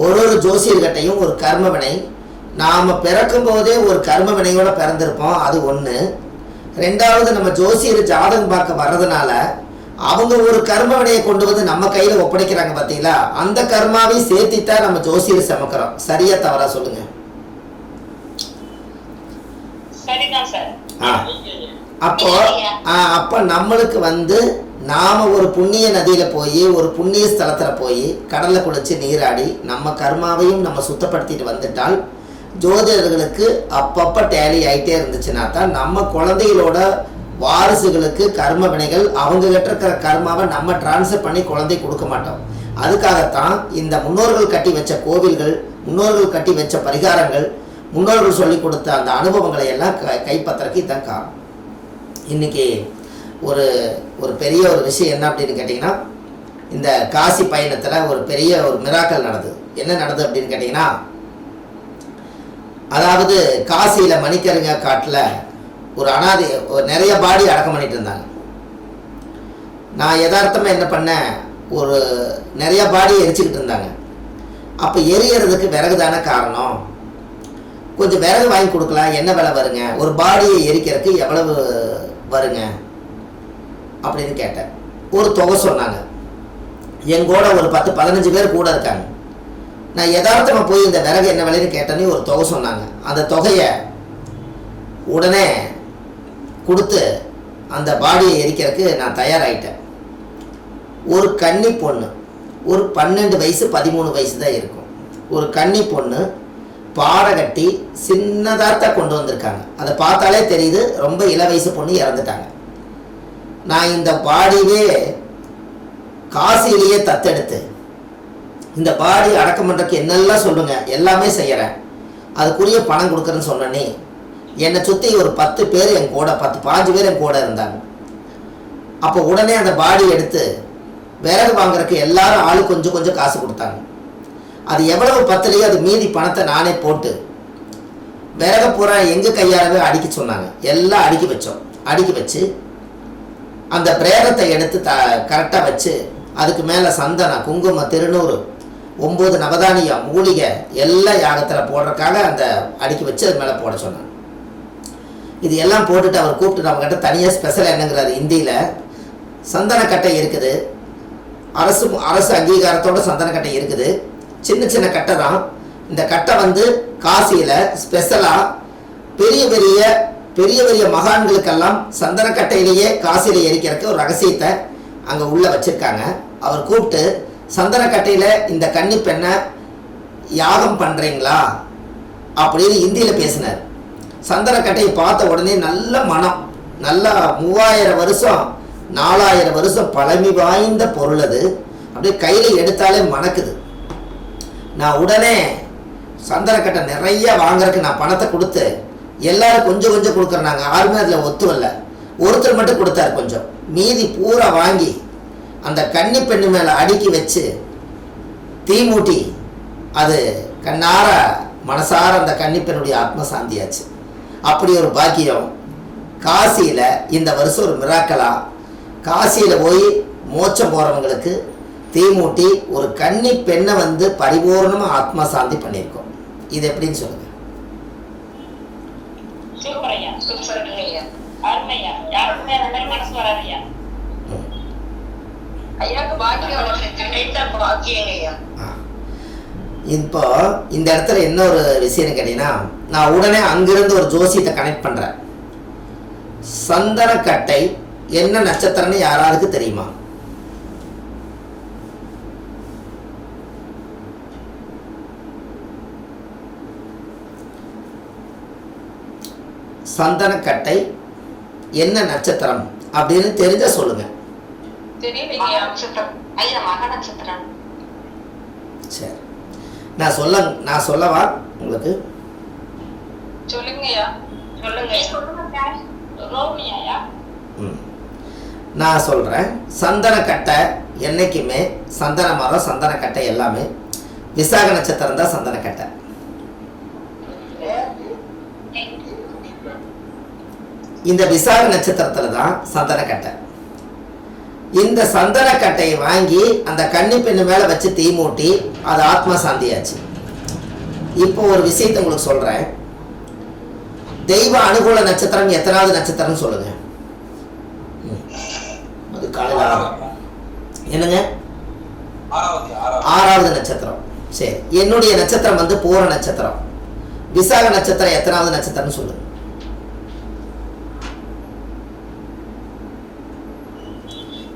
ஒரு ஒரு ஜோசியர்கிட்டையும் ஒரு கர்ம வினை. நாம் பிறக்கும் போதே ஒரு கர்ம வினையோட பிறந்திருப்போம் அது ஒன்று ரெண்டாவது நம்ம ஜோசியர் ஜாதகம் பார்க்க வர்றதுனால அவங்க ஒரு கர்ம வினையை கொண்டு வந்து நம்ம கையில் ஒப்படைக்கிறாங்க பார்த்தீங்களா அந்த கர்மாவையும் சேர்த்தித்தான் நம்ம ஜோசியர் சமைக்கிறோம். சரியா தவறா சொல்லுங்க. சரிதான் சார். ஆ. அப்போ ஆ, அப்போ நம்மளுக்கு வந்து நாம் ஒரு புண்ணிய நதியில் போய் ஒரு புண்ணிய ஸ்தலத்தில் போய் கடலில் குளித்து நீராடி நம்ம கர்மாவையும் நம்ம சுத்தப்படுத்திட்டு வந்துட்டால் ஜோதிடர்களுக்கு அப்பப்போ டேலி ஆகிட்டே இருந்துச்சுன்னா தான் நம்ம குழந்தைகளோட வாரிசுகளுக்கு கர்ம வினைகள் அவங்க இருக்கிற கர்மாவை நம்ம டிரான்ஸ்ஃபர் பண்ணி குழந்தை கொடுக்க மாட்டோம். அதுக்காகத்தான் இந்த முன்னோர்கள் கட்டி வச்ச கோவில்கள் முன்னோர்கள் கட்டி வச்ச பரிகாரங்கள் முன்னோர்கள் சொல்லி கொடுத்த அந்த அனுபவங்களை எல்லாம் க- கைப்பற்றுறதுக்கு இதான் காரணம். இன்னைக்கு ஒரு ஒரு பெரிய ஒரு விஷயம் என்ன அப்படின்னு கேட்டிங்கன்னா இந்த காசி பயணத்தில் ஒரு பெரிய ஒரு மிராக்கல் நடந்தது. என்ன நடந்தது அப்படின்னு கேட்டிங்கன்னா அதாவது காசியில் மணிக்கருங்க காட்டில் ஒரு அனாதை ஒரு நிறைய பாடி அடக்கம் பண்ணிட்டு இருந்தாங்க. நான் யதார்த்தமாக என்ன பண்ணேன் ஒரு நிறைய பாடி எரிச்சுக்கிட்டு இருந்தாங்க. அப்போ எரியறதுக்கு விறகு தானே காரணம்? கொஞ்சம் விறகு வாங்கி கொடுக்கலாம் என்ன விலை வருங்க? ஒரு பாடியை எரிக்கிறதுக்கு எவ்வளவு வருங்க? அப்படின்னு கேட்டேன். ஒரு தொகை சொன்னாங்க. எங்கூட ஒரு பத்து பதினஞ்சு பேர் கூட இருக்காங்க. நான் யதார்த்தமாக போய் இந்த விறகு என்ன விலைன்னு கேட்டேன்னு ஒரு தொகை சொன்னாங்க. அந்த தொகையை உடனே கொடுத்து அந்த பாடியை எரிக்கிறதுக்கு நான் தயாராகிட்டேன் ஒரு கன்னி பொண்ணு ஒரு பன்னெண்டு வயசு பதிமூணு வயசு தான் இருக்கும். ஒரு கன்னி பொண்ணு பாடை கட்டி சின்னதாக கொண்டு வந்திருக்காங்க. அதை பார்த்தாலே தெரியுது ரொம்ப இள வயசு பொண்ணு இறந்துட்டாங்க. நான் இந்த பாடியே காசிலேயே தத்தெடுத்து இந்த பாடி அடக்கம் பண்ணுறதுக்கு என்னெல்லாம் சொல்லுங்க? எல்லாமே செய்கிறேன் அதுக்குரிய பணம் கொடுக்குறேன்னு சொன்னனே என்னை சுற்றி ஒரு பத்து பேர் என் கூட பத்து பாஞ்சு பேர் என் கூட இருந்தாங்க. அப்போ உடனே அந்த பாடி எடுத்து விறகு வாங்குறதுக்கு எல்லாரும் ஆளு கொஞ்சம் கொஞ்சம் காசு கொடுத்தாங்க. அது எவ்வளவு பத்துலையோ அது மீதி பணத்தை நானே போட்டு விறகு பூரா எங்கள் கையாலவே அடிக்க சொன்னாங்க. எல்லாம் அடுக்கி வச்சோம். அடுக்கி வச்சு அந்த பிரேதத்தை எடுத்து த கரெக்டாக வச்சு அதுக்கு மேலே சந்தனம் குங்குமம் திருநூறு ஒம்பது நவதானியம் மூலிகை எல்லாம் யாகத்தில் போடுறதுக்காக அந்த அடுக்கி வச்சு அது மேலே போட சொன்னாங்க. இது எல்லாம் போட்டுட்டு அவர் கூப்பிட்டு நம்மக்கிட்ட தனியாக ஸ்பெஷல் என்னங்கிறாரு இந்தியில். சந்தனக்கட்டை இருக்குது. அரசு அரசு அங்கீகாரத்தோட சந்தனக்கட்டை இருக்குது. சின்ன சின்ன கட்டை தான். இந்த கட்டை வந்து காசியில் ஸ்பெஷலாக பெரிய பெரிய பெரிய பெரிய மகான்களுக்கெல்லாம் சந்தனக்கட்டையிலேயே காசியில் எரிக்கிறதுக்கு ஒரு ரகசியத்தை அங்கே உள்ளே வச்சுருக்காங்க. அவர் கூப்பிட்டு சந்தனக்கட்டையில் இந்த கன்னி பெண்ணை யாகம் பண்ணுறீங்களா அப்படின்னு இந்தியில் பேசினார். சந்தனக்கட்டையை பார்த்த உடனே நல்ல மனம் நல்லா மூவாயிரம் வருஷம் நாலாயிரம் வருஷம் பழமை வாய்ந்த பொருள் அது. அப்படியே கையில் எடுத்தாலே மணக்குது. நான் உடனே சந்தனக்கட்டை நிறைய வாங்குறதுக்கு நான் பணத்தை கொடுத்து எல்லாரும் கொஞ்சம் கொஞ்சம் கொடுக்குறாங்க யாருமே அதில் ஒத்து வரல ஒருத்தர் மட்டும் கொடுத்தாரு கொஞ்சம். மீதி பூரா வாங்கி அந்த கன்னி பெண்ணு மேலே அடுக்கி வச்சு தீ மூட்டி அது கண்ணார மனசார அந்த கன்னிப்பெண்ணுடைய ஆத்ம சாந்தியாச்சு அப்படி ஒரு பாக்கியம். காசியில் இந்த வருஷம் ஒரு மிராக்கலா காசியில் போய் மோச்சம் போகிறவங்களுக்கு தீ மூட்டி ஒரு கன்னி பெண்ணை வந்து பரிபூர்ணமாக ஆத்மா சாந்தி பண்ணியிருக்கோம். இது எப்படின்னு சொல்லுங்கள் சொல்லுங்க சூப்பர் ஐயா அருமையா. யாருக்குமே அந்த மாதிரி மனசு வராதையா ஐயாக்கு பாக்கியம் கிடைத்த பாக்கியங்க இப்போ இந்த இடத்துல என்ன ஒரு விஷயம்னு கேட்டீங்கன்னா நான் உடனே அங்கிருந்து ஒரு ஜோசியத்தை கனெக்ட் பண்ணுறேன் சந்தனக்கட்டை என்ன நட்சத்திரம்னு யாராருக்கு தெரியுமா? சந்தனக்கட்டை என்ன நட்சத்திரம் அப்படின்னு தெரிஞ்ச சொல்லுங்க. சரி. நான் சொல்ல நான் சொல்லவா உங்களுக்கு. நான் சொல்கிறேன் சந்தனக்கட்டை என்றைக்குமே சந்தன மரம் சந்தனக்கட்டை எல்லாமே விசாக நட்சத்திரம் தான் சந்தனக்கட்டை. இந்த விசாக நட்சத்திரத்தில் தான் சந்தனக்கட்டை இந்த சந்தனக்கட்டையை வாங்கி அந்த கன்னி பெண்ணு மேலே வச்சு தீ மூட்டி அது ஆத்மா சாந்தியாச்சு இப்போ ஒரு விஷயத்தை உங்களுக்கு சொல்கிறேன் தெய்வ அனுகூல நட்சத்திரம் எத்தனாவது நட்சத்திரம்னு சொல்லுங்க. அது காலையில் என்னங்க? ஆறாவது நட்சத்திரம். சரி. என்னுடைய நட்சத்திரம் வந்து பூர நட்சத்திரம். விசாக நட்சத்திரம் எத்தனாவது நட்சத்திரம்னு சொல்லுங்க.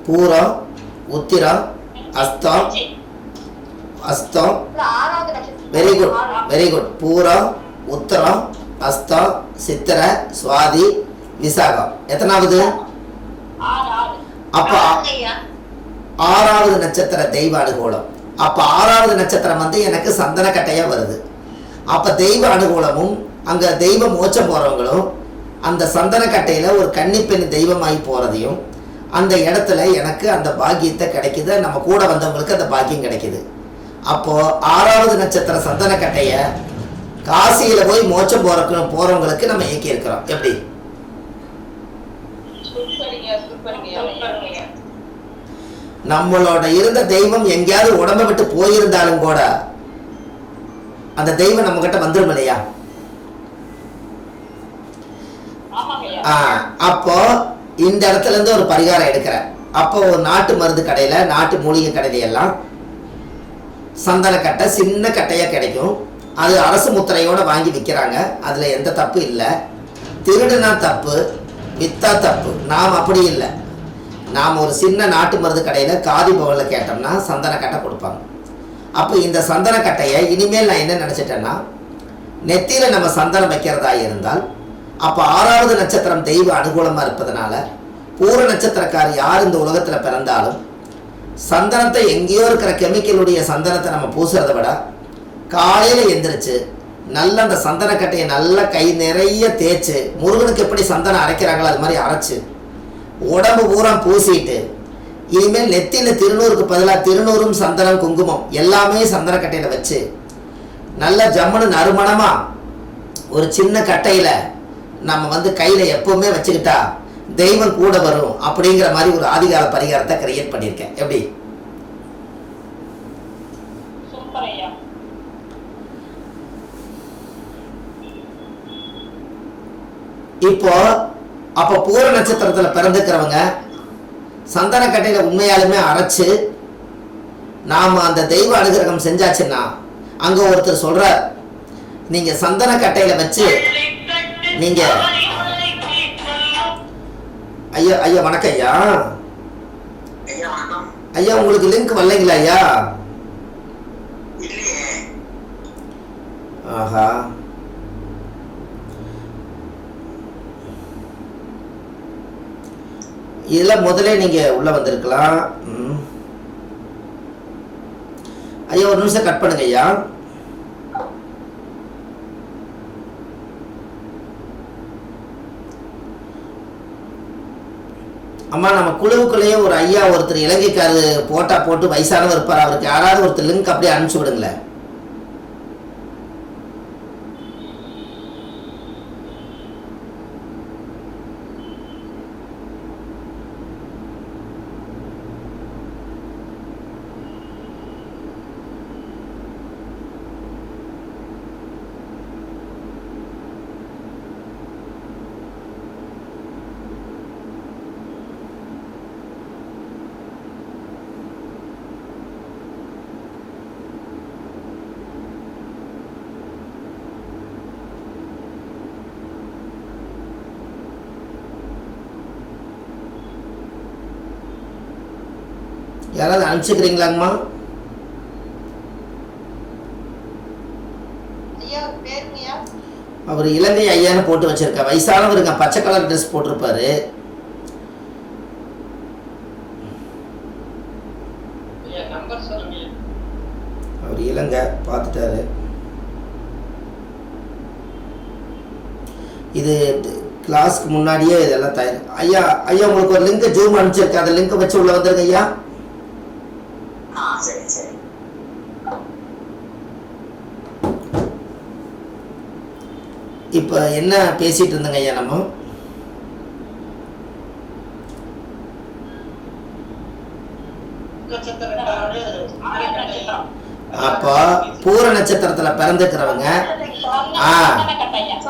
பூரம் உத்திரம் அஸ்தம் அஸ்தம் அப்புறம் ஆறாவது நட்சத்திரம். வெரி குட் வெரி குட் பூரம் உத்தரம் அஸ்தம் சித்திரை சுவாதி விசாகம். எத்தனாவது? அப்போ ஆறாவது நட்சத்திர தெய்வ அனுகூலம் அப்போ ஆறாவது நட்சத்திரம் வந்து எனக்கு சந்தன கட்டையாக வருது. அப்போ தெய்வ அனுகூலமும் அங்கே தெய்வ மோட்சம் போகிறவங்களும் அந்த சந்தன கட்டையில் ஒரு கன்னிப்பெண் தெய்வமாகி போகிறதையும் அந்த இடத்துல எனக்கு அந்த பாக்கியத்தை கிடைக்குது. நம்ம கூட வந்தவங்களுக்கு அந்த பாக்கியம் கிடைக்குது. அப்போது ஆறாவது நட்சத்திர சந்தன கட்டையை காசியில் போய் மோட்சம் போகிறக்கு போகிறவங்களுக்கு நம்ம இயக்கி இருக்கிறோம். எப்படி? நம்மளோட இருந்த தெய்வம் எங்கேயாவது உடம்ப விட்டு போயிருந்தாலும் கூட அந்த தெய்வம் நம்ம கிட்ட வந்துரும் இல்லையா? அப்போ இந்த இடத்துல இருந்து ஒரு பரிகாரம் எடுக்கிறேன். அப்போ ஒரு நாட்டு மருந்து கடையில நாட்டு மூலிகை கடையில சந்தனக்கட்டை சந்தன கட்டை சின்ன கட்டையாக கிடைக்கும். அது அரசு முத்திரையோடு வாங்கி விற்கிறாங்க அதில் எந்த தப்பு இல்லை. திருடுனா தப்பு வித்தா தப்பு. நாம் அப்படி இல்லை. நாம் ஒரு சின்ன நாட்டு மருந்து கடையில் காதி பவனில் கேட்டோம்னா சந்தன கட்டை கொடுப்பாங்க. அப்போ இந்த சந்தன கட்டையை இனிமேல் நான் என்ன நினச்சிட்டேன்னா நெத்தியில் நம்ம சந்தனம் வைக்கிறதா இருந்தால் அப்போ ஆறாவது நட்சத்திரம் தெய்வ அனுகூலமாக இருப்பதனால பூர நட்சத்திரக்கார் யார் இந்த உலகத்தில் பிறந்தாலும் சந்தனத்தை எங்கேயோ இருக்கிற கெமிக்கலுடைய சந்தனத்தை நம்ம பூசுறதை விட காலையில் எந்திரிச்சு நல்ல அந்த சந்தனக்கட்டையை நல்லா கை நிறைய தேய்ச்சி முருகனுக்கு எப்படி சந்தனம் அரைக்கிறாங்களோ அது மாதிரி அரைச்சு உடம்பு பூரா பூசிட்டு இனிமேல் நெத்தியில் திருநூறுக்கு பதிலாக திருநூறும் சந்தனம் குங்குமம் எல்லாமே சந்தனக்கட்டையில் வச்சு நல்ல ஜம்முன்னு நறுமணமாக ஒரு சின்ன கட்டையில் நம்ம வந்து கையில் எப்பவுமே வச்சுக்கிட்டா தெய்வம் கூட வரும் அப்படிங்கிற மாதிரி ஒரு ஆதிகால பரிகாரத்தை கிரியேட் பண்ணியிருக்கேன். எப்படி? இப்போ அப்போ பூர நட்சத்திரத்தில் பிறந்துக்கிறவங்க சந்தனக்கட்டையில் உண்மையாலுமே அரைச்சு நாம் அந்த தெய்வ அனுகிரகம் செஞ்சாச்சுன்னா அங்கே ஒருத்தர் சொல்கிறார் நீங்கள் சந்தனக்கட்டையில் வச்சு நீங்கள் ஐயா ஐயா வணக்கம் ஐயா. ஐயா உங்களுக்கு லிங்க் வரலைங்களா ஐயா? ஆஹா. இதில் முதல்ல நீங்கள் உள்ளே வந்திருக்கலாம். ஐயா ஒரு நிமிஷம் கட் பண்ணுங்க ஐயா. அம்மா நம்ம குழுவுக்குள்ளேயே ஒரு ஐயா ஒருத்தர் இலங்கைக்காரர் போட்டா போட்டு வயசானவர் இருப்பார். அவருக்கு யாராவது ஒருத்தர் லிங்க் அப்படியே அனுப்பிச்சு விடுங்களேன். யாராவது அனுப்பிச்சுக்கிறீங்களாங்கம்மா? அவர் இலங்கை ஐயான்னு போட்டு வச்சிருக்க வயசானவருங்க பச்சை கலர் ட்ரெஸ் போட்டிருப்பாரு. அவர் இலங்கை பார்த்துட்டாரு. இது கிளாஸ்க்கு முன்னாடியே இதெல்லாம் தயார் ஐயா ஐயா உங்களுக்கு ஒரு லிங்க் ஜூம் அனுப்பிச்சிருக்கேன். அந்த லிங்கை வச்சு உள்ள வந்துருங்க ஐயா. இப்போ என்ன பேசிகிட்டு இருந்தோங்க ஐயா நம்ம? அப்போ பூர நட்சத்திரத்துல பிறந்துக்கிறவங்க ஆ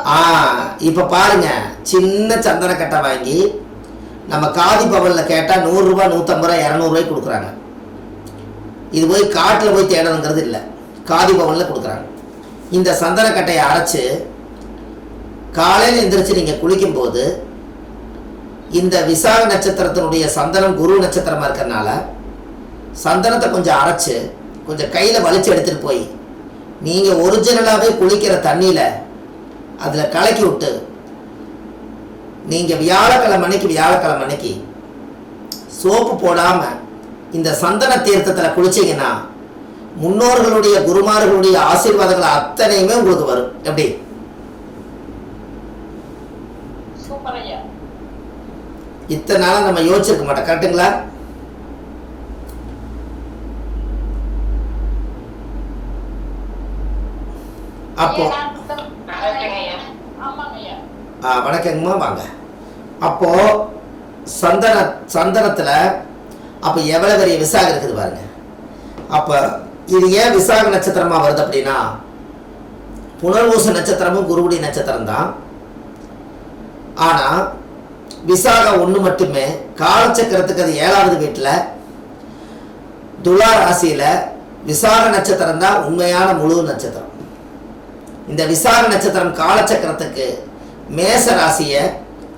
ஆ இப்போ பாருங்க சின்ன சந்தனக்கட்டை வாங்கி நம்ம காதி பவனில் கேட்டால் நூறுரூபா நூற்றம்பது ரூபா இரநூறுவாய்க்கு கொடுக்குறாங்க. இது போய் காட்டில் போய் தேடணுங்கிறது இல்லை. காதி பவனில் கொடுக்குறாங்க. இந்த சந்தனக்கட்டையை அரைச்சி காலையில் எந்திரிச்சு நீங்கள் குளிக்கும்போது இந்த விசாக நட்சத்திரத்தினுடைய சந்தனம் குரு நட்சத்திரமாக இருக்கிறனால சந்தனத்தை கொஞ்சம் அரைச்சு கொஞ்சம் கையில் வலிச்சு எடுத்துகிட்டு போய் நீங்கள் ஒரிஜினலாகவே குளிக்கிற தண்ணியில் அதில் கலக்கி விட்டு நீங்கள் வியாழக்கிழமை அன்னைக்கு வியாழக்கிழமை அன்னைக்கு சோப்பு போடாமல் இந்த சந்தன தீர்த்தத்தில் குளிச்சீங்கன்னா முன்னோர்களுடைய குருமார்களுடைய ஆசீர்வாதங்கள் அத்தனையுமே உங்களுக்கு வரும். எப்படி சூப்பர் ஐயா இத்தனை நாளாக நம்ம யோசிச்சிருக்க மாட்டோம். கரெக்டுங்களா அப்போ ஆ, வணக்கங்கம்மா வாங்க. அப்போ சந்தன சந்தனத்துல அப்போ எவ்வளவு பெரிய விசாகம் இருக்குது பாருங்க. அப்போ இது ஏன் விசாக நட்சத்திரமா வருது அப்படின்னா புனர்வூச நட்சத்திரமும் குருவுடைய நட்சத்திரம் தான் ஆனா விசாகம் ஒன்று மட்டுமே காலச்சக்கரத்துக்கு அது ஏழாவது வீட்டில். துலா ராசியில் விசாக நட்சத்திரம் தான் உண்மையான முழு நட்சத்திரம். இந்த விசாக நட்சத்திரம் காலச்சக்கரத்துக்கு மேச ராசியை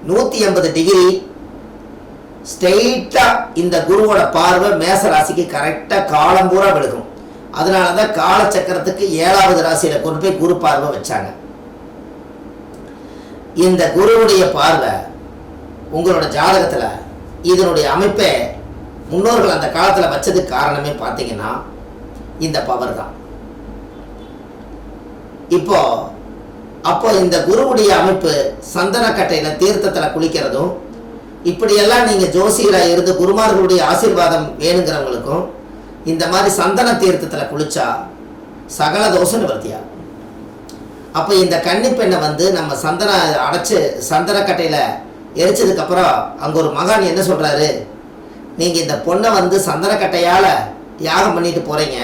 நூற்றி எண்பது டிகிரி ஸ்ட்ரெயிட்டாக இந்த குருவோட பார்வை மேச ராசிக்கு கரெக்டாக காலம் பூரா விழுகும். அதனால தான் காலச்சக்கரத்துக்கு ஏழாவது ராசியில் கொண்டு போய் குரு பார்வை வச்சாங்க. இந்த குருவுடைய பார்வை உங்களோட ஜாதகத்தில் இதனுடைய அமைப்பை முன்னோர்கள் அந்த காலத்தில் வச்சதுக்கு காரணமே பார்த்தீங்கன்னா இந்த பவர் தான். இப்போ அப்போ இந்த குருவுடைய அமைப்பு சந்தனக்கட்டையில் தீர்த்தத்தில் குளிக்கிறதும் இப்படியெல்லாம் நீங்கள் ஜோசியராக இருந்து குருமார்களுடைய ஆசீர்வாதம் வேணுங்கிறவங்களுக்கும் இந்த மாதிரி சந்தன தீர்த்தத்தில் குளிச்சா சகல தோஷ நிவர்த்தியாகும் அப்போ இந்த கன்னி பெண்ணை வந்து நம்ம சந்தன அடைச்சு சந்தனக்கட்டையில் எரிச்சதுக்கப்புறம் அங்கே ஒரு மகான் என்ன சொல்கிறாரு நீங்கள் இந்த பொண்ணை வந்து சந்தனக்கட்டையால் யாகம் பண்ணிட்டு போகிறீங்க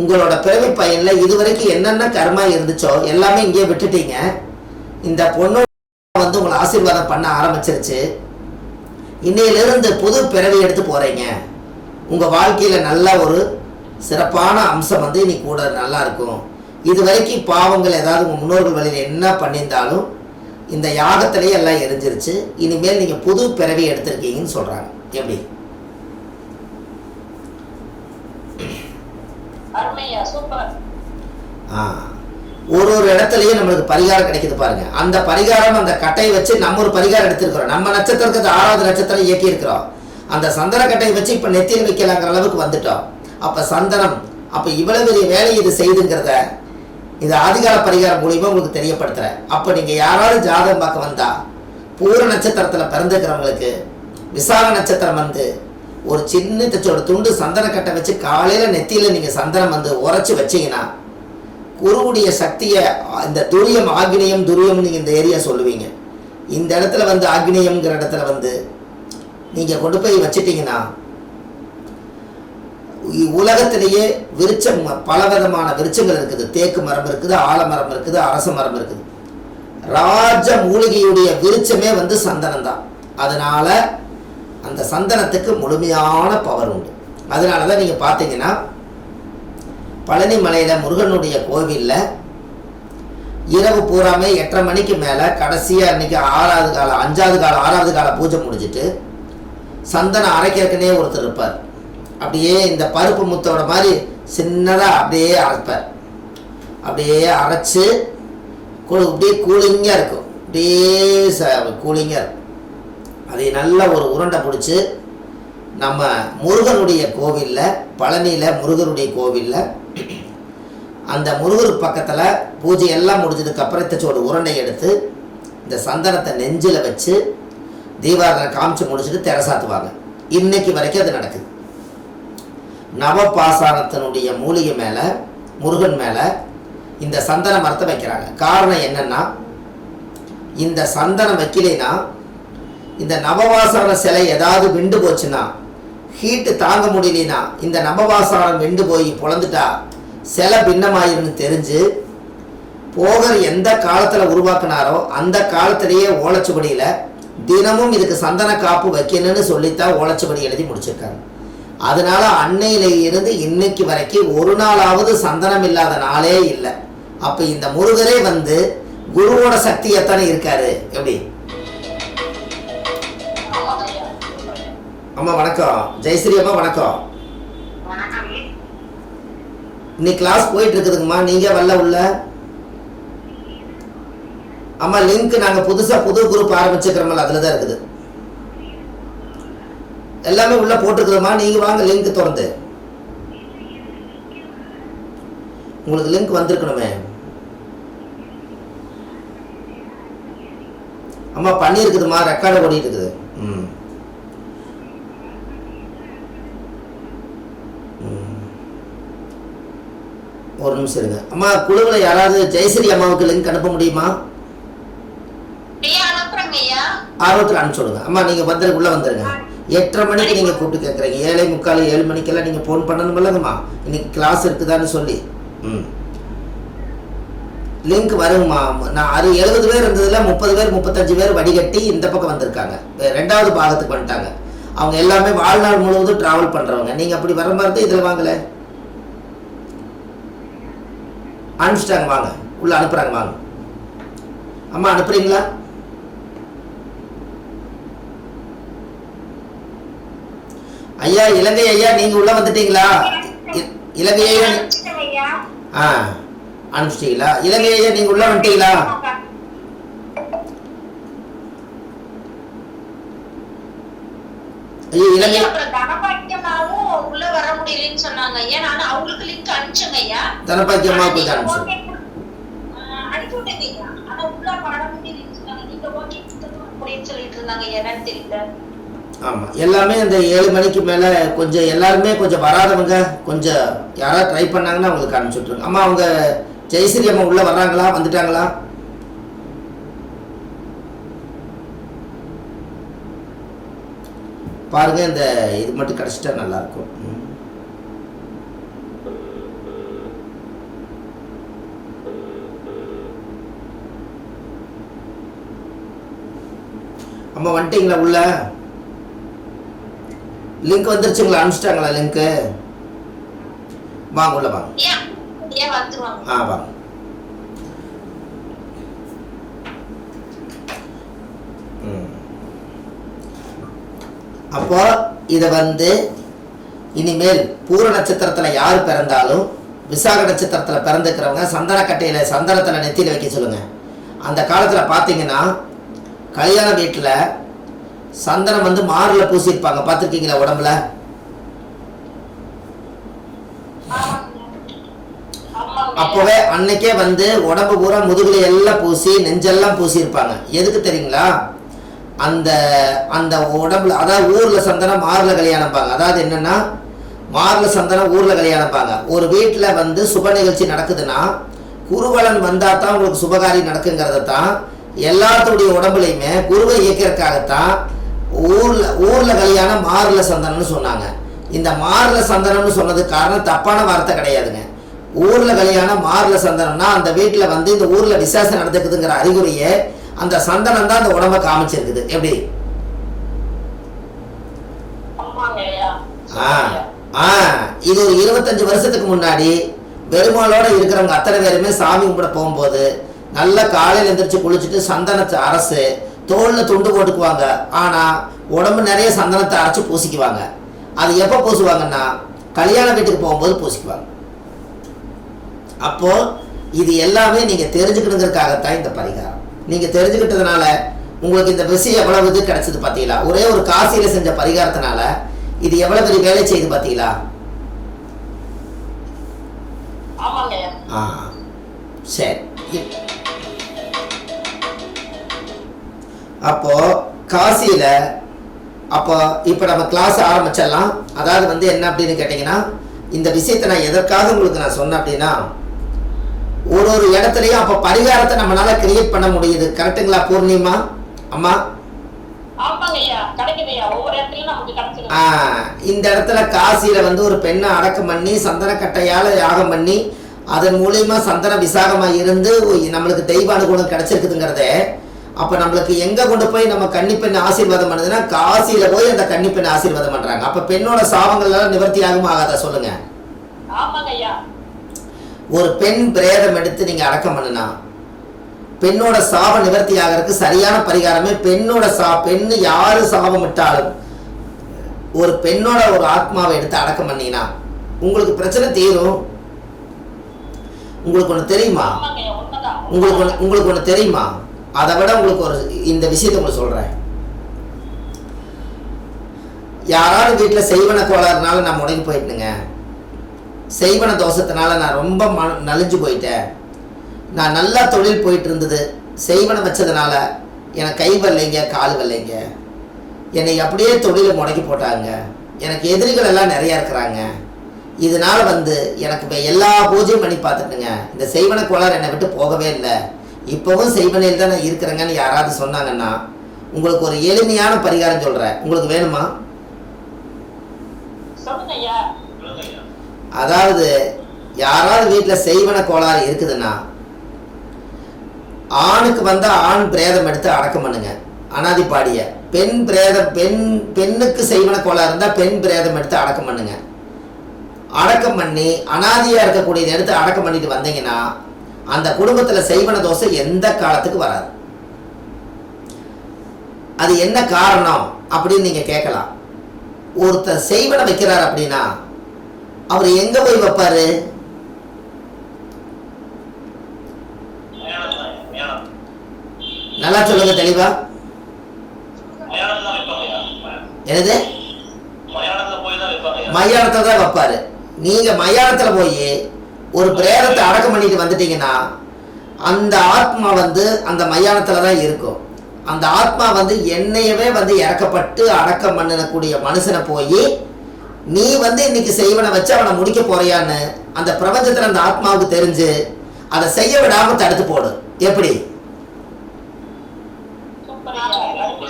உங்களோட பிறவி பையனில் இதுவரைக்கும் என்னென்ன கர்மா இருந்துச்சோ எல்லாமே இங்கேயே விட்டுட்டீங்க. இந்த பொண்ணு வந்து உங்களை ஆசீர்வாதம் பண்ண ஆரம்பிச்சிருச்சு. இன்னையிலிருந்து புது பிறவி எடுத்து போகிறீங்க உங்கள் வாழ்க்கையில் நல்ல ஒரு சிறப்பான அம்சம் வந்து இன்னைக்கு கூட நல்லா இருக்கும். இது வரைக்கும் பாவங்கள் ஏதாவது உங்கள் முன்னோர்கள் வழியில் என்ன பண்ணியிருந்தாலும் இந்த யாகத்திலேயே எல்லாம் எரிஞ்சிருச்சு. இனிமேல் நீங்கள் புது பிறவி எடுத்திருக்கீங்கன்னு சொல்கிறாங்க எப்படி? ஒரு ஒரு இடத்துலையும் நம்மளுக்கு பரிகாரம் கிடைக்குது பாருங்க. அந்த பரிகாரம் அந்த கட்டையை வச்சு நம்ம ஒரு பரிகாரம் எடுத்திருக்கிறோம். நம்ம நட்சத்திரத்துக்கு ஆறாவது நட்சத்திரம் இயக்கி இருக்கிறோம் அந்த சந்தன கட்டையை வச்சு இப்போ நெத்தியில் வைக்கலாங்கிற அளவுக்கு வந்துட்டோம். அப்போ சந்தனம் அப்போ இவ்வளவு பெரிய வேலை இது செய்துங்கிறத இது ஆதிகால பரிகாரம் மூலியமாக உங்களுக்கு தெரியப்படுத்துகிறேன் அப்போ நீங்கள் யாராவது ஜாதகம் பார்க்க வந்தால் பூர நட்சத்திரத்தில் பிறந்திருக்கிறவங்களுக்கு விசாக நட்சத்திரம் வந்து ஒரு சின்ன தச்சோட துண்டு சந்தன கட்டை வச்சு காலையில் நெத்தியில் நீங்கள் சந்தனம் வந்து உரைச்சி வச்சிங்கன்னா குருவுடைய சக்தியை இந்த துரியம் ஆக்னேயம் துரியம் நீங்கள் இந்த ஏரியா சொல்லுவீங்க. இந்த இடத்துல வந்து ஆக்னேயம்ங்கிற இடத்துல வந்து நீங்கள் கொண்டு போய் வச்சிட்டிங்கன்னா உலகத்திலேயே விருட்சம் பல விதமான விருட்சங்கள் இருக்குது. தேக்கு மரம் இருக்குது ஆலமரம் இருக்குது அரச மரம் இருக்குது. ராஜ மூலிகையுடைய விருட்சமே வந்து சந்தனம் தான் அதனால அந்த சந்தனத்துக்கு முழுமையான பவர் உண்டு. அதனால தான் நீங்கள் பார்த்தீங்கன்னா பழனி மலையில் முருகனுடைய கோவிலில் இரவு பூராமே எட்டரை மணிக்கு மேலே கடைசியாக அன்னைக்கு ஆறாவது காலம் அஞ்சாவது காலம் ஆறாவது கால பூஜை முடிஞ்சிட்டு சந்தனம் அரைக்கிறதுக்குனே ஒருத்தர் இருப்பார். அப்படியே இந்த பருப்பு முத்தோட மாதிரி சின்னதாக அப்படியே அரைப்பார் அப்படியே அரைச்சி கூ- அப்படியே கூலிங்காக இருக்கும். அப்படியே ச கூலிங்காக இருக்கும். அதை நல்லா ஒரு உருண்டை பிடிச்சி நம்ம முருகனுடைய கோவிலில் பழனியில் முருகனுடைய கோவிலில் அந்த முருகர் பக்கத்தில் பூஜை எல்லாம் முடிஞ்சதுக்கு அப்புறம் ஒரு உருண்டை எடுத்து இந்த சந்தனத்தை நெஞ்சில் வச்சு தீபாரதனை காமிச்சு முடிச்சுட்டு தெரசாத்துவாங்க. இன்னைக்கு வரைக்கும் அது நடக்குது. நவபாசானத்தினுடைய மூலிகை மேலே முருகன் மேலே இந்த சந்தன மரத்தை வைக்கிறாங்க. காரணம் என்னென்னா இந்த சந்தனம் வைக்கலைன்னா இந்த நவவாசன சிலை ஏதாவது விண்டு போச்சுன்னா ஹீட்டு தாங்க முடியலனா இந்த நவவாசானம் வெண்டு போய் பொழந்துட்டா சில பின்னமாயிருன்னு தெரிஞ்சு போகர் எந்த காலத்தில் உருவாக்குனாரோ அந்த காலத்திலேயே ஓலைச்சுவடியில் தினமும் இதுக்கு சந்தன காப்பு வைக்கணும்னு சொல்லித்தான் ஓலைச்சுவடி எழுதி முடிச்சிருக்காங்க. அதனால அன்னையில இருந்து இன்னைக்கு வரைக்கும் ஒரு நாளாவது சந்தனம் இல்லாத நாளே இல்லை. அப்போ இந்த முருகரே வந்து குருவோட சக்தி எத்தனை இருக்காரு? எப்படி? அம்மா வணக்கம். ஜெயஸ்ரீ அம்மா வணக்கம். வணக்கம் இன்னைக்கு கிளாஸ் போயிட்டு இருக்குதுங்கம்மா. நீங்க வரல உள்ள? அம்மா லிங்க் நாங்க புதுசா புது குரூப் ஆரம்பிச்சுக்கிறோம்ல அதுல தான் இருக்குது. எல்லாமே உள்ள போட்டுருக்குதும்மா நீங்க வாங்க லிங்க் திறந்து. உங்களுக்கு லிங்க் வந்திருக்கணுமே. அம்மா பண்ணியிருக்குதுமா ரெக்கார்டு ஓடிட்டு இருக்குது. ம். ஒரு நிமிஷம் இருங்க. அம்மா குழுவில் யாராவது ஜெயஸ்ரீ அம்மாவுக்கு லிங்க் அனுப்ப முடியுமா? ஆர்வத்தில் அனுப்பிச்சு விடுங்க. அம்மா நீங்கள் வந்துரு உள்ளே வந்துருங்க. எட்டரை மணிக்கு நீங்கள் கூப்பிட்டு கேட்குறீங்க ஏழை முக்கால் ஏழு மணிக்கெல்லாம் நீங்கள் ஃபோன் பண்ணணும் இல்லைங்கம்மா இன்னைக்கு கிளாஸ் இருக்குதான்னு சொல்லி. ம். லிங்க் வருங்கம்மா. நான் அது எழுபது பேர் இருந்ததுல முப்பது பேர் முப்பத்தஞ்சு பேர் வடிகட்டி இந்த பக்கம் வந்திருக்காங்க. ரெண்டாவது பாகத்துக்கு வந்துட்டாங்க. அவங்க எல்லாமே வாழ்நாள் முழுவதும் ட்ராவல் பண்ணுறவங்க நீங்கள் அப்படி வர மாதிரி இதில் வாங்கலை. அனுப்பிச்சிட்டாங்க வாங்க. உள்ள அனுப்புகிறாங்க வாங்க. அம்மா அனுப்புறீங்களா? ஐயா இலங்கை ஐயா நீங்க உள்ள வந்துட்டீங்களா? இலங்கை ஐயா ஆ அனுப்பிச்சிட்டீங்களா? இலங்கை ஐயா நீங்க உள்ள வந்துட்டீங்களா? ஐயா இலங்கை உள்ள வர முடியலன்னு சொன்னாங்க ஐயா. நான் அவங்களுக்கு லிங்க் அனுப்பிச்சேங்க ஐயா. தனபாக்கி அம்மாவுக்கு ஆனா கொஞ்சம் நீங்க அனுப்பிச்சு. okay ஆஹ் அனுப்பி விட்டேங்க ஐயா ஆனா உள்ள வர முடியலன்னு சொன்னாங்க. நீங்க ஓகே அப்படின்னு சொல்லிட்டு இருந்தாங்க ஐயா. என்னன்னு தெரியல. ஆமாம் எல்லாமே அந்த ஏழு மணிக்கு மேலே கொஞ்சம் எல்லாருமே கொஞ்சம் வராதவங்க கொஞ்சம் யாராவது ட்ரை பண்ணாங்கன்னா அவங்களுக்கு அனுப்பிச்சு விட்ருங்க அம்மா அவங்க ஜெயஸ்ரீ அம்மா உள்ளே வர்றாங்களா? வந்துட்டாங்களா? பாருங்க இந்த இது மட்டும் கிடச்சிட்டா நல்லாயிருக்கும். ம். அம்மா வந்துட்டீங்களா உள்ள? லிங்க் வந்துருச்சுங்களா? அனுப்பிச்சிட்டாங்களா லிங்க்கு வாங்க உள்ள வாங்க. ஆ வாங்க. அப்போ இதை வந்து இனிமேல் பூர நட்சத்திரத்தில் யார் பிறந்தாலும் விசாக நட்சத்திரத்தில் பிறந்துக்கிறவங்க சந்தனக்கட்டையில் சந்தனத்தில் நெத்தியில் வைக்க சொல்லுங்க. அந்த காலத்தில் பார்த்தீங்கன்னா கல்யாண வீட்டில் சந்தனம் வந்து மாரில் பூசியிருப்பாங்க. பார்த்துருக்கீங்களா உடம்புல? அப்போவே அன்னைக்கே வந்து உடம்பு பூரா முதுகுல எல்லாம் பூசி நெஞ்செல்லாம் பூசியிருப்பாங்க. எதுக்கு தெரியுங்களா? அந்த அந்த உடம்புல அதாவது ஊர்ல சந்தனம் மார்ல கல்யாணம்பாங்க அதாவது என்னன்னா மார்ல சந்தனம் ஊர்ல கல்யாணம்பாங்க ஒரு வீட்டில் வந்து சுப நிகழ்ச்சி நடக்குதுன்னா குருவலன் வந்தா தான் உங்களுக்கு சுபகாரி நடக்குங்கிறத தான் எல்லாத்துடைய உடம்புலையுமே குருவை இயக்கிறதுக்காகத்தான் ஊர்ல ஊர்ல கல்யாணம் மார்ல சந்தனம்னு சொன்னாங்க. இந்த மார்ல சந்தனம்னு சொன்னதுக்கு காரணம் தப்பான வார்த்தை கிடையாதுங்க. ஊர்ல கல்யாணம் மார்ல சந்தனம்னா அந்த வீட்டில் வந்து இந்த ஊர்ல விசேஷம் நடந்துக்குதுங்கிற அறிகுறியை அந்த சந்தனம் தான் அந்த உடம்ப காமிச்சிருக்குது. எப்படி? ஆ ஆ இது ஒரு இருபத்தஞ்சு வருஷத்துக்கு முன்னாடி பெருமாளோட இருக்கிறவங்க அத்தனை பேருமே சாமி கும்பிட போகும்போது நல்ல காலையில் எந்திரிச்சு குளிச்சுட்டு சந்தனத்தை அரசு தோல்ல துண்டு போட்டுக்குவாங்க. ஆனா உடம்பு நிறைய சந்தனத்தை அரைச்சு பூசிக்குவாங்க. அது எப்போ பூசுவாங்கன்னா கல்யாண வீட்டுக்கு போகும்போது பூசிக்குவாங்க. அப்போ இது எல்லாமே நீங்க தெரிஞ்சுக்கணுங்கிறதுக்காகத்தான் இந்த பரிகாரம். நீங்க தெரிஞ்சுக்கிட்டதுனால உங்களுக்கு இந்த விஷயம் எவ்வளவு இது கிடைச்சது பார்த்தீங்களா? ஒரே ஒரு காசியில செஞ்ச பரிகாரத்தினால இது எவ்வளவு பெரிய வேலை செய்யுது பார்த்தீங்களா? ஆ சரி. இ- அப்போ காசியில அப்போ இப்போ நம்ம கிளாஸ் ஆரம்பிச்சிடலாம். அதாவது வந்து என்ன அப்படின்னு கேட்டிங்கன்னா இந்த விஷயத்தை நான் எதற்காக உங்களுக்கு நான் சொன்னேன் அப்படின்னா ஒரு ஒரு இடத்துலையும் அப்போ பரிகாரத்தை நம்மளால கிரியேட் பண்ண முடியுது. கரெக்டுங்களா பூர்ணிமா? அம்மா? இந்த இடத்துல காசியில வந்து ஒரு பெண்ணை அடக்கம் பண்ணி சந்தனக்கட்டையால யாகம் பண்ணி அதன் மூலியமா சந்தன விசாகமா இருந்து நம்மளுக்கு தெய்வ அனுகூலம் கிடைச்சிருக்குதுங்கிறத அப்ப நம்மளுக்கு எங்க கொண்டு போய் நம்ம கன்னிப்பெண் ஆசீர்வாதம் பண்ணுதுன்னா காசியில போய் அந்த கன்னிப்பெண் ஆசீர்வாதம் பண்றாங்க. அப்ப பெண்ணோட சாபங்கள் எல்லாம் நிவர்த்தி ஆகுமா ஆகாதா சொல்லுங்க. ஒரு பெண் பிரேதம் எடுத்து நீங்க அடக்கம் பண்ணுனா பெண்ணோட சாப நிவர்த்தி ஆகிறதுக்கு சரியான பரிகாரமே பெண்ணோட சா பெண்ணு யாரு சாபம் விட்டாலும் ஒரு பெண்ணோட ஒரு ஆத்மாவை எடுத்து அடக்கம் பண்ணீங்கன்னா உங்களுக்கு பிரச்சனை தீரும். உங்களுக்கு ஒன்று தெரியுமா? உங்களுக்கு ஒன்று உங்களுக்கு ஒன்று தெரியுமா? அதை விட உங்களுக்கு ஒரு இந்த விஷயத்தை உங்களுக்கு சொல்கிறேன் யாராவது வீட்டில் செய்வன கோளாறுனால நான் முடங்கி போயிட்டேங்க செய்வன தோஷத்தினால நான் ரொம்ப ம நலிஞ்சு போயிட்டேன். நான் நல்லா தொழில் போயிட்டு இருந்தது செய்வனம் வச்சதுனால எனக்கு கை வரலைங்க கால் வரலைங்க. என்னை அப்படியே தொழிலை முடக்கி போட்டாங்க. எனக்கு எதிரிகள் எல்லாம் நிறையா இருக்கிறாங்க. இதனால் வந்து எனக்கு எல்லா பூஜையும் பண்ணி பார்த்துட்டுங்க இந்த செய்வன கோளாறு என்னை விட்டு போகவே இல்லை. இப்போவும் செய்வனையில் தான் நான் இருக்கிறேங்கன்னு யாராவது சொன்னாங்கன்னா உங்களுக்கு ஒரு எளிமையான பரிகாரம் சொல்கிறேன் உங்களுக்கு வேணுமா? அதாவது யாராவது வீட்டில் செய்வன கோளாறு இருக்குதுன்னா ஆணுக்கு வந்தா ஆண் பிரேதம் எடுத்து அடக்கம் பண்ணுங்க. அனாதிப்பாடிய. பெண் பிரேதம் பெண் பெண்ணுக்கு செய்வன கோளாறு இருந்தால் பெண் பிரேதம் எடுத்து அடக்கம் பண்ணுங்க. அடக்கம் பண்ணி அனாதியா இருக்கக்கூடியதை எடுத்து அடக்கம் பண்ணிட்டு வந்தீங்கன்னா அந்த குடும்பத்துல செய்வன தோசை எந்த காலத்துக்கு வராது. அது என்ன காரணம் அப்படின்னு நீங்க கேட்கலாம். ஒருத்தர் செய்வன வைக்கிறார் அப்படின்னா அவர் எங்க போய் வைப்பாரு? நல்லா சொல்லுங்க தெளிவா. என்னது? மயானத்தில் தான் வைப்பாரு. நீங்க மயானத்துல போய் ஒரு பிரேதத்தை அடக்கம் பண்ணிட்டு வந்துட்டீங்கன்னா அந்த ஆத்மா வந்து அந்த மயானத்துல தான் இருக்கும். அந்த ஆத்மா வந்து என்னையவே வந்து இறக்கப்பட்டு அடக்கம் பண்ணக்கூடிய மனுஷனை போய் நீ வந்து இன்னைக்கு செய்வனை வச்சு அவனை முடிக்க போறியான்னு அந்த பிரபஞ்சத்துல அந்த ஆத்மாவுக்கு தெரிஞ்சு அதை செய்ய விடாம தடுத்து போடு. எப்படி? என்னங்கம்மா ஐயா அருமை.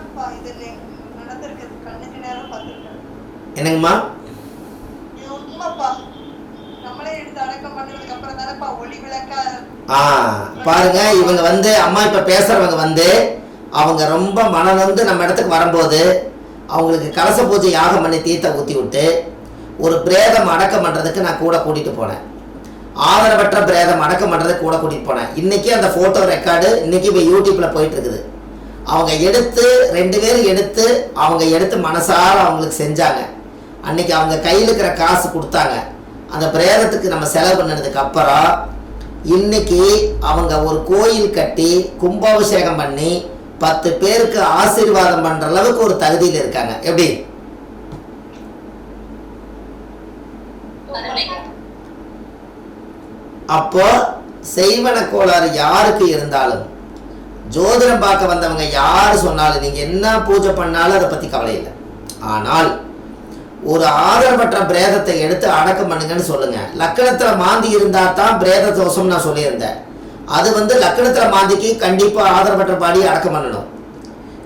அப்பா, இதுல நடந்திருக்கிறது கண்ணுக்கு நேரம் பார்த்திருக்கேன். என்னங்கம்மா இது உண்மைப்பா. நம்மளே எடுத்து அடக்கம் பண்ணதுக்கு அப்புறம் தானேப்பா ஒளி விளக்கா ஆ பாருங்க இவங்க வந்து அம்மா இப்ப பேசுறவங்க வந்து அவங்க ரொம்ப மனநொந்து நம்ம இடத்துக்கு வரும்போது அவங்களுக்கு கலச பூஜை யாகம் பண்ணி தீர்த்த ஊத்தி விட்டு ஒரு பிரேதம் அடக்கம் பண்றதுக்கு நான் கூட கூட்டிட்டு போனேன். ஆதரவற்ற பிரேதம் அடக்கம் பண்றதுக்கு கூட கூட்டிட்டு போனேன். இன்னைக்கு அந்த போட்டோ ரெக்கார்டு இன்னைக்கு இப்போ யூடியூப்ல போயிட்டு இருக்குது. அவங்க எடுத்து ரெண்டு பேரும் எடுத்து அவங்க எடுத்து மனசார அவங்களுக்கு செஞ்சாங்க. அன்னைக்கு அவங்க கையில் இருக்கிற காசு கொடுத்தாங்க. அந்த பிரேதத்துக்கு நம்ம செலவு பண்ணதுக்கு அப்புறம் இன்னைக்கு அவங்க ஒரு கோயில் கட்டி கும்பாபிஷேகம் பண்ணி பத்து பேருக்கு ஆசீர்வாதம் பண்ற அளவுக்கு ஒரு தகுதியில் இருக்காங்க. எப்படி? அப்போ செய்வன கோளாறு யாருக்கு இருந்தாலும் ஜோதிடம் பார்க்க வந்தவங்க யார் சொன்னாலும் நீங்க என்ன பூஜை பண்ணாலும் அதை பத்தி கவலை இல்லை. ஆனால் ஒரு ஆதரவற்ற பிரேதத்தை எடுத்து அடக்கம் பண்ணுங்கன்னு சொல்லுங்க. லக்கணத்துல மாந்தி இருந்தா தான் பிரேத தோஷம் நான் சொல்லியிருந்தேன். அது வந்து லக்கணத்துல மாந்திக்கு கண்டிப்பா ஆதரவற்ற பாடி அடக்கம் பண்ணணும்.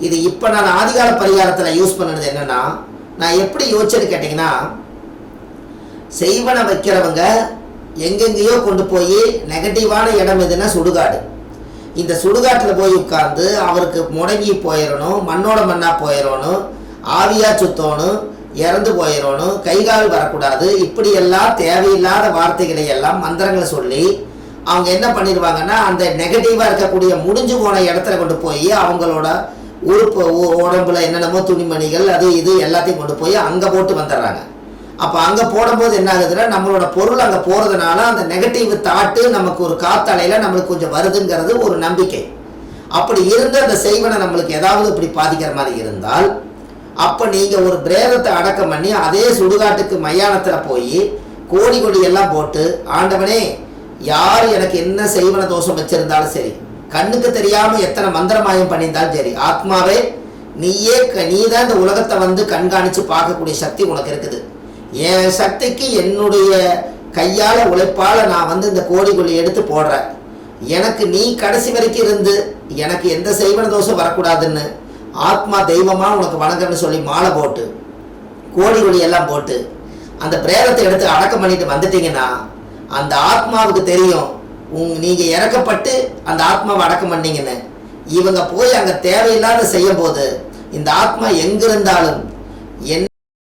இது இப்போ நான் ஆதிகால பரிகாரத்தில் யூஸ் பண்ணது என்னன்னா நான் எப்படி யோசிச்சேன்னு கேட்டிங்கன்னா செய்வனை வைக்கிறவங்க எங்கெங்கேயோ கொண்டு போய் நெகட்டிவான இடம் எதுன்னா சுடுகாடு. இந்த சுடுகாட்டில் போய் உட்கார்ந்து அவருக்கு முடங்கி போயிடணும் மண்ணோட மண்ணாக போயிடணும் ஆவியாக சுத்தணும் இறந்து போயிடணும் கை கால் வரக்கூடாது. இப்படியெல்லாம் தேவையில்லாத வார்த்தைகளை எல்லாம் மந்திரங்களை சொல்லி அவங்க என்ன பண்ணிடுவாங்கன்னா அந்த நெகட்டிவாக இருக்கக்கூடிய முடிஞ்சு போன இடத்துல கொண்டு போய் அவங்களோட உறுப்பு உடம்புல என்னென்னமோ துணிமணிகள் அது இது எல்லாத்தையும் கொண்டு போய் அங்கே போட்டு வந்துடுறாங்க. அப்போ அங்கே போடும்போது என்ன ஆகுதுன்னா நம்மளோட பொருள் அங்கே போகிறதுனால அந்த நெகட்டிவ் தாட்டு நமக்கு ஒரு காத்தலையில் நம்மளுக்கு கொஞ்சம் வருதுங்கிறது ஒரு நம்பிக்கை. அப்படி இருந்து அந்த செய்வனை நம்மளுக்கு ஏதாவது இப்படி பாதிக்கிற மாதிரி இருந்தால் அப்போ நீங்கள் ஒரு பிரேதத்தை அடக்கம் பண்ணி அதே சுடுகாட்டுக்கு மயானத்தில் போய் கோடி கொடி எல்லாம் போட்டு ஆண்டவனே யார் எனக்கு என்ன செய்வன தோஷம் வச்சிருந்தாலும் சரி கண்ணுக்கு தெரியாமல் எத்தனை மந்திரமாயம் பண்ணியிருந்தாலும் சரி ஆத்மாவே நீயே க- நீதான் இந்த உலகத்தை வந்து கண்காணித்து பார்க்கக்கூடிய சக்தி உனக்கு இருக்குது. என் சக்திக்கு என்னுடைய கையால் உழைப்பால் நான் வந்து இந்த கோடி கொள்ளி எடுத்து போடுறேன். எனக்கு நீ கடைசி வரைக்கும் இருந்து எனக்கு எந்த செய்வன தோஷம் வரக்கூடாதுன்னு ஆத்மா தெய்வமாக உனக்கு வணங்குறேன்னு சொல்லி மாலை போட்டு கோடி கொடி எல்லாம் போட்டு அந்த பிரேதத்தை எடுத்து அடக்கம் பண்ணிட்டு வந்துட்டீங்கன்னா அந்த ஆத்மாவுக்கு தெரியும் உங் நீங்கள் இறக்கப்பட்டு அந்த ஆத்மாவை அடக்கம் பண்ணீங்கன்னு. இவங்க போய் அங்கே தேவையில்லாத செய்யும் போது இந்த ஆத்மா எங்கிருந்தாலும் என்